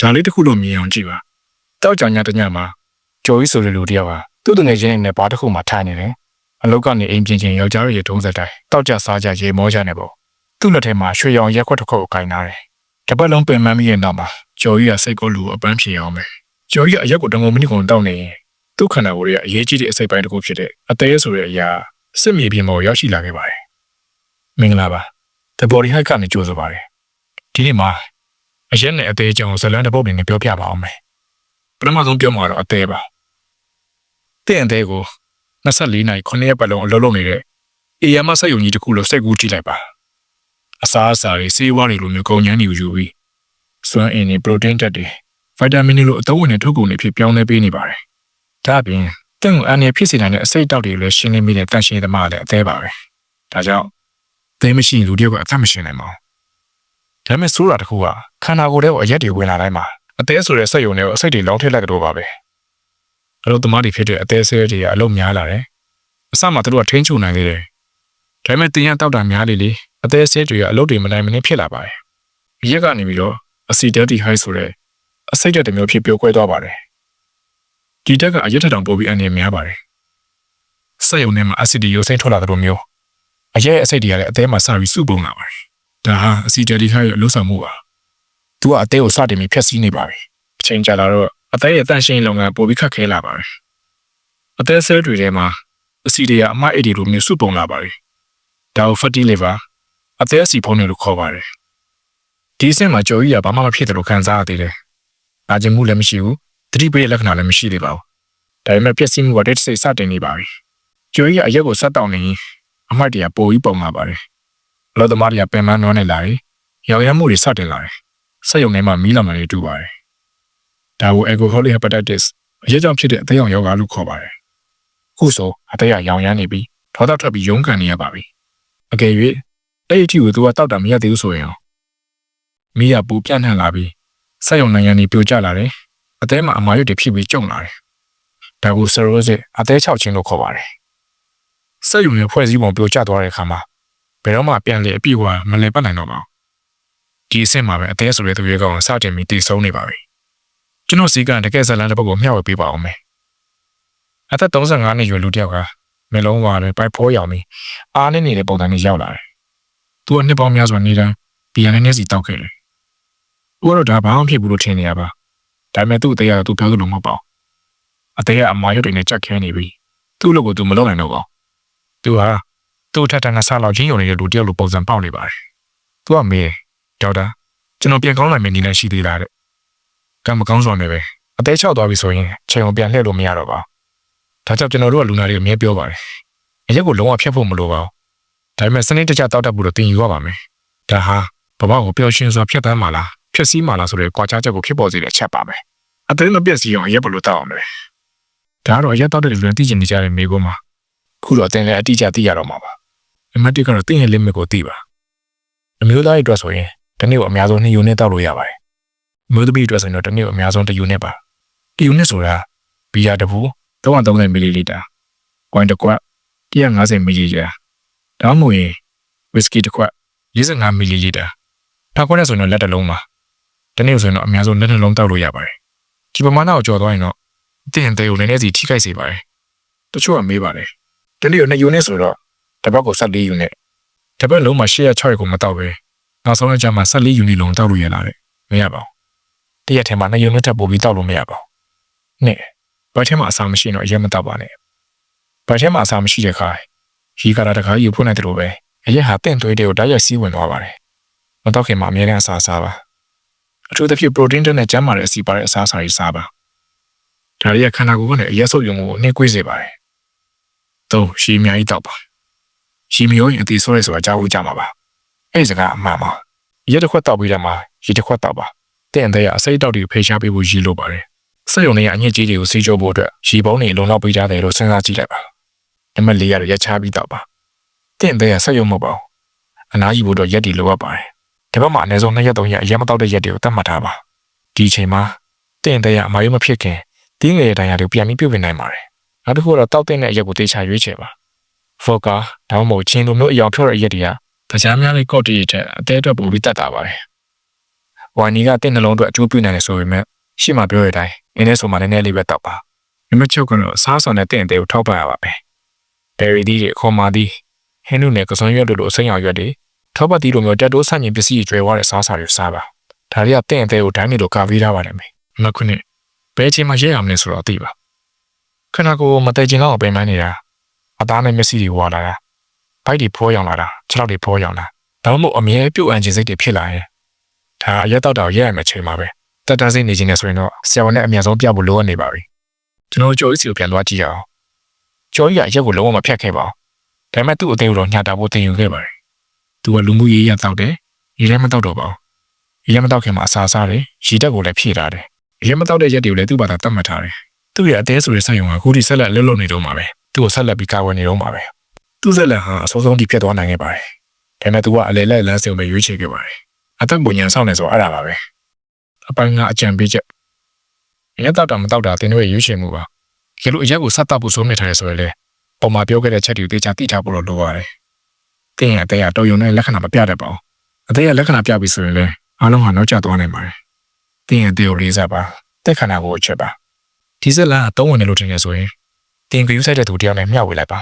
ဒါလေးတစ်ခုလို့မြင်အောင်ကြည့်ပါတောက်ကြညတညမှာကျော်ကြီးဆိုတဲ့လူတယောက်ဟာသူ့တငယ်ချင်းနဲ့ဘာတစ်ခုမှထိုင်နေတယ်အလောက်ကနေအိမ်ပြင်ချင်းယောက်ျားရဲ့ထုံးစက်တိုင်းတောက်ကြစားကြရေမောကြနေပေါ့သူ့လက်ထဲမှာရွှေရောင်ရက်ခွက်တစ်ခုကိုကင်ထားတယ်တပတ်လုံးပင်မပြီးရဲ့နောက်မှာကျော်ကြီးကစိတ်ကိုလူကိုအပန်းဖြေအောင်ပဲကျော်ကြီးကအရက်ကိုတငုံမိနစ်ကုန်တောက်နေရင်သူ့ခန္ဓာကိုယ်ရဲ့အရေးကြီးတဲ့အစိတ်ပိုင်းတစ်ခုဖြစ်တဲ့အသေးဆိုတဲ့အရာစစ်မြေပြင်ပေါ်ရောက်ရှိလာခဲ့ပါတယ်မင်္ဂလာပါ The Body Hack ကနေကြိုဆိုပါတယ်ဒီနေ့မှာ အရက်နဲ့အသေးအကြောင်းဇလန်တစ်ပုတ်နဲ့ပြောပြပါအောင်မယ်ပထမဆုံးပြောမှာတော့အသေးပါတဲ့အသေးကို24နိုင်9ရက်ပတ်လုံးအလုပ်လုပ်နေတဲ့အေယာမဆက်ယုံကြီးတစ်ခုလို့စိတ်ကူးကြည့်လိုက်ပါအစားအစာတွေဆေးဝါးတွေလိုမျိုးကုန်ကျန်းတွေယူပြီးစွမ်းအင်တွေပရိုတင်းတက်တွေဗိုက်တာမင်တွေလိုအသုံးဝင်တဲ့ထုတ်ကုန်တွေဖြစ်ပြောင်းလဲပေးနေပါတယ်ဒါအပြင်တင့်ကိုအန်ရဖြစ်စေနိုင်တဲ့အစိတ်တောက်တွေလည်းရှင်းလင်းမိတဲ့တန်ရှင်းသမားလည်းအသေးပါပဲဒါကြောင့်သိမရှိရင်လူတယောက်ကအသက်မရှင်နိုင်ပါဘူး ဒါပေမဲ့ဆိုးတာတစ်ခုကခန္ဓာကိုယ်ထဲကိုအရက်တွေဝင်လာတိုင်းမှာအသေးဆိုတဲ့စက်ယုံတွေကိုအစိတ်တွေလောင်းထည့်လိုက်တဲ့တော့ပါပဲအလုပ်သမားတွေဖြစ်တဲ့အသေးဆဲတွေကအလုပ်များလာတယ်အစမှသူတို့ကထိန်းချုပ်နိုင်သေးတယ်ဒါပေမဲ့တင်ရတောက်တာများလေလေအသေးဆဲတွေကအလုပ်တွေမနိုင်မနှင်းဖြစ်လာပါတယ်ရက်ကနေပြီးတော့အစီတက်တီဟိုက်ဆိုတဲ့အစိတ်တက်တစ်မျိုးဖြစ်ပြိုကွဲသွားပါတယ်ဒီတက်ကအရက်ထက်တောင်ပိုပြီးအနေများပါတယ်စက်ယုံထဲမှာအဆီဒီယိုစိမ့်ထွက်လာတဲ့လိုမျိုးအရက်ရဲ့အစိတ်တွေကလည်းအသေးမှာစပြီးစုပုံလာပါတယ် ဒါဟာအစီတက်တီဟိုက်ရဲ့အလုပ်ဆောင်မှုပါသူကအသေးကိုစတင်ပြီးဖျက်ဆီးနေပါပြီအချိန်ကြာလာတော့အသေးရဲ့တန့်ရှင်းလုပ်ငန်းပိုပြီးခက်ခဲလာပါတယ်အသေးဆဲတွေထဲမှာအစီတွေကအမအိတ်တွေလိုမျိုးစုပုံလာပါတယ်ဒါကို fatty liver အသေးအစီဖုံးတယ်လို့ခေါ်ပါတယ်ဒီအဆင့်မှာကြော်ကြီးကဘာမှမဖြစ်တယ်လို့ခံစားရသေးတယ်။နာကျင်မှုလည်းမရှိဘူး။သတိပေးတဲ့လက္ခဏာလည်းမရှိသေးပါဘူး။ဒါပေမဲ့ပျက်စီးမှုကတိတ်ဆိတ်စတင်နေပါပြီ။ကြော်ကြီးကအရက်ကိုဆက်တောင်းနေရင်အမိုက်တွေကပိုပြီးပုံလာပါတယ်။ အလောသမားတွေကပင်မနှောနေလာတယ်။ရောင်ရမ်းမှုတွေစတင်လာတယ်။ဆက်ယုံထဲမှာမီးလောင်နေတူပါတယ်။ဒါကို alcoholic hepatitis အရက်ကြောင့်ဖြစ်တဲ့အသက်ရောင်ရောဂါလို့ခေါ်ပါတယ်။ခုဆိုအသက်ရရောင်ရမ်းနေပြီးထောက်ထွက်ပြီးရုန်းကန်နေရပါပြီ။အကယ်၍အဲ့ဒီအထိကိုသူကတောက်တာမရသေးဘူးဆိုရင်မီးရပူပြန့်နှံ့လာပြီးစက်ရုံနိုင်ငံတွေပြိုကျလာတယ်။အသေးမှာအမာရွတ်တွေဖြစ်ပြီးကျုံလာတယ်။ဒါကိုဆရိုစစ်အသေးချောက်ခြင်းလို့ခေါ်ပါတယ်။စက်ရုံရဲ့ဖွဲ့စည်းပုံပြိုကျသွားတဲ့အခါမှာဘ ယ်တော့မှပြန်လေအပြည့်အဝမလည်ပတ်နိုင်တော့ပါဘူး။ဒီအဆင့်မှာပဲအသေးဆိုတဲ့သူရဲ့ကောင်စတင်ပြီးတည်ဆုံးနေပါပြီ။ကျွန်တော်စီကတကယ်ဇလန်တစ်ပုဒ်ကိုမျှဝေပေးပါအောင်မယ်။အသက်35နှစ်ရွယ်လူတစ်ယောက်ကမလုံးဝါပဲပိုက်ဖိုးရောင်ပြီးအားနေနေတဲ့ပုံစံနဲ့ရောက်လာတယ်။သူကနှစ်ပေါင်းများစွာနေတိုင်းဘီယန်နဲ့စီတောက်ခဲ့တယ်သူကတော့ဒါဘာမှဖြစ်ဘူးလို့ထင်နေရပါဒါပေမဲ့သူ့အသေးကတော့သူပြောသလိုမဟုတ်ပါဘူးအသေးကအမာရွတ်တွေနဲ့ကြက်ခဲနေပြီသူ့လို့ကိုသူမလုပ်နိုင်တော့ပါဘူးသူဟာ သူ့ထက်တန်းကဆလောက်ချင်းယုံနေတဲ့လူတယောက်လိုပုံစံပေါက်နေပါတယ်သူကမေးဒေါက်တာကျွန်တော်ပြန်ကောင်းနိုင်မယ့်နည်းနဲ့ရှိသေးလားတဲ့ကံမကောင်းစွာနဲ့ပဲအသေးချောက်သွားပြီဆိုရင်ချိန်အောင်ပြန်လှည့်လို့မရတော့ပါဘူးဒါကြောင့်ကျွန်တော်တို့ကလူနာတွေကိုအမြဲပြောပါတယ်အရက်ကိုလုံးဝဖျက်ဖို့မလိုပါဘူးဒါပေမဲ့စနစ်တကျတောက်တတ်ဖို့တော့တင်ယူရပါမယ်ဒါဟာဘဘကိုပျော်ရွှင်စွာဖျက်ဆီးမှာလားဖျက်ဆီးမှာလားဆိုတဲ့ကြွားချချက်ကိုဖြစ်ပေါ်စေတဲ့အချက်ပါပဲအသေးမပြည့်စည်အောင်ရက်ဘလို့တောက်အောင်လဲဒါကတော့ရက်တောက်တဲ့လူတွေသိကျင်နေကြတဲ့မိကုန်းမှာခုတော့အတင်းလည်းအတိအကျသိရတော့မှာပါ အမတ်တစ်ကတော့တင်းရဲ့ limit ကိုသိပါအမျိုးသားရဲ့အတွက်ဆိုရင်တနေ့ကိုအများဆုံး2ယူနစ်တောက်လို့ရပါတယ်အမျိုးသမီးအတွက်ဆိုရင်တော့တနေ့ကိုအများဆုံး1ယူနစ်ပါ1ယူနစ်ဆိုတာဘီယာတစ်ဘူး330မီလီလီတာကွိုင်းတစ်ခွက်150မီလီလီတာဒါမှမဟုတ်ရင်ဝီစကီတစ်ခွက်45မီလီလီတာထောက်ခွက်နဲ့ဆိုရင်တော့လက်တစ်လုံးပါတနေ့ဆိုရင်တော့အများဆုံးလက်နှလုံးတောက်လို့ရပါတယ်ဒီပမာဏကိုကျော်သွားရင်တော့တင်တဲ့ကိုလည်းနည်းစီထိခိုက်စေပါတယ်တချို့ကမေးပါတယ်တနေ့ကို2ယူနစ်ဆိုတော့ တစ်ပတ်ကို14ယူနစ်တစ်ပတ်လုံးမှာ8ရက်6ရက်ကိုမတောက်ပဲနောက်ဆုံးရက်ကျမှ14ယူနစ်လုံးတောက်လို့ရလာတယ်မရပါဘူးတရက်ထဲမှာ2ယူနစ်ထပ်ပို့ပြီးတောက်လို့မရပါဘူးနဲ့ဘတ်ထဲမှာအစာမရှိတော့အရင်မတောက်ပါနဲ့ဘတ်ထဲမှာအစာမရှိတဲ့ခါရီကာတာတခါကြီးဖွင့်လိုက်တယ်လို့ပဲအရက်ဟာတင့်သွေးတွေကိုတိုက်ရိုက်စီးဝင်သွားပါတယ်မတောက်ခင်မှာအမြဲတမ်းအစာစားပါအထူးသဖြင့် protein နဲ့ကျန်းမာတဲ့အဆီပါတဲ့အစားအစာတွေစားပါဒါတွေကခန္ဓာကိုယ်ကနေအရက်ဆုပ်ယုံကိုနှိမ့်ကွေးစေပါတယ်သုံးရှီအများကြီးတောက်ပါ ရှီမရောရင်အသေးဆိုးရဲဆိုတာကြားဖို့ကြမှာပါအဲ့ဒီစကားအမှန်ပါရက်တစ်ခွက်တောက်ပြီးတော့မှရေတစ်ခွက်တောက်ပါတင့်တဲ့အစိတ်တောက်တွေကိုဖေရှားပေးဖို့ရည်လိုပါတယ်စက်ယုံတွေကအညစ်အကြေးတွေကိုစီးကျိုးဖို့အတွက်ရေပုံးတွေလုံလောက်ပေးကြတယ်လို့စဉ်းစားကြည့်လိုက်ပါနံပါတ်၄ကတော့ရက်ချပြီးတောက်ပါတင့်တဲ့ဆက်ယုံမဟုတ်ပါဘူးအနားယူဖို့တော့ရက်တွေလိုအပ်ပါတယ်ဒီဘက်မှာအနည်းဆုံး2ရက်3ရက်အရက်မတောက်တဲ့ရက်တွေကိုသတ်မှတ်ထားပါဒီအချိန်မှာတင့်တဲ့ရအမယုံမဖြစ်ခင်တင်းငယ်တဲ့တိုင်ရတွေကိုပြန်ပြီးပြုတ်ပြင်နိုင်ပါတယ်နောက်တစ်ခုကတော့တောက်တဲ့အရက်ကိုတေချာရွေးချယ်ပါ ဖော်ကာဒါမှမဟုတ်ချင်းလိုမျိုးအယောင်ဖြော့တဲ့အရက်တွေကတခြားများလေးကော့တီထက်အသေးအတွက်ပိုပြီးတက်တာပါတယ်ဝဝိုင်နီကတင့်နှလုံးအတွက်အကျိုးပြုနိုင်တယ်ဆိုပေမဲ့ရှေ့မှာပြောရတဲ့အတိုင်းအင်းနဲ့ဆိုမှလည်းနည်းနည်းလေးပဲတောက်ပါနံပါတ်6ကတော့အစားအစာနဲ့တင့်အသေးကိုထောက်ပံ့ရပါပဲဘယ်ရီဒီတွေခေါ်မာသည်ဟင်းနုနဲ့ကစွန်ရွက်တို့လိုအစိမ်းအောင်ရွက်တွေထောက်ပတ်တီလိုမျိုးတက်တိုးဆန့်ကျင်ပစ္စည်းတွေကျွဲဝါတဲ့စားစာတွေစားပါဒါတွေကတင့်အသေးကိုဒိုင်းမီလိုကာဗီးထားပါတယ်မေမခုနှစ်ဘယ်ချိန်မှရဲရမလဲဆိုတော့သိပါခဏကိုမတည်ကျင်တော့ပင်ပန်းနေတာ အသားနဲ့မျက်စိတွေဝါလာတာဘိုက်တွေဖောရောင်လာတာခြေထောက်တွေဖောရောင်လာဒါမှမဟုတ်အမြဲပြုတ်အန်ခြင်းစိတ်တွေဖြစ်လာရင်ဒါအရက်တော့တော့ရဲရမယ်ချိန်မှာပဲတက်တန်းစိနေခြင်းနဲ့ဆိုရင်တော့ဆရာဝန်နဲ့အမြန်ဆုံးပြဖို့လိုအပ်နေပါပြီကျွန်တော်ကြော်ကြီးစီကိုပြန်သွားကြည့်ရအောင်ကြော်ကြီးကအရက်ကိုလုံးဝမဖြတ်ခဲ့ပါဘူးဒါပေမဲ့သူ့အသေးကိုတော့ညှတာဖို့တင်ယူခဲ့ပါတယ်သူကလူမှုရေးရတောက်တယ်ရေလည်းမတောက်တော့ပါဘူးရေမတောက်ခင်မှာအစာစားတယ်ရေတက်ကိုလည်းဖြည့်ထားတယ်ရေမတောက်တဲ့ရက်တွေကိုလည်းသူ့ဘာသာတတ်မှတ်ထားတယ်သူ့ရဲ့အသေးဆိုတဲ့ဆက်ယုံကအခုထိဆက်လက်လှုပ်လှုပ်နေတော့မှာပဲ သူ့ကိုဆက်လက်ပြီးကာဝယ်နေတော့မှာပဲသူ့ဆက်လက်ဟာအစိုးဆုံးထိဖြစ်သွားနိုင်ခဲ့ပါတယ်ဒါပေမဲ့သူကအလေလက်လမ်းစုံပဲရွေးချယ်ခဲ့ပါတယ်အသက်ပုံညာဆောင်နေဆိုအဲ့ဒါပါပဲအပိုင်းကအကြံပေးချက်ရက်တောက်တာမတောက်တာတင်တို့ရဲ့ရွေးချယ်မှုပါကျေလို့အရက်ကိုဆက်တောက်ဖို့စိုးမြစ်ထားရဆိုရင်လေပုံမှာပြောခဲ့တဲ့ချက်တွေကိုသိချာသိထားဖို့တော့လိုပါတယ်တင်းရဲ့အသေးကတော်ယုံတဲ့လက္ခဏာမပြတတ်ပါဘူးအသေးရဲ့လက္ခဏာပြပြီဆိုရင်လေအားလုံးဟာနောက်ကျသွားနိုင်ပါတယ်တင်းရဲ့အသေးကိုလေးစားပါတက်ခဏကိုအချက်ပါဒီဇက်လန်ကသုံးဝင်တယ်လို့ထင်ရဆိုရင် တင်ကယူဆိုင်တဲ့သူတယောက်နဲ့မျှဝေလိုက်ပါ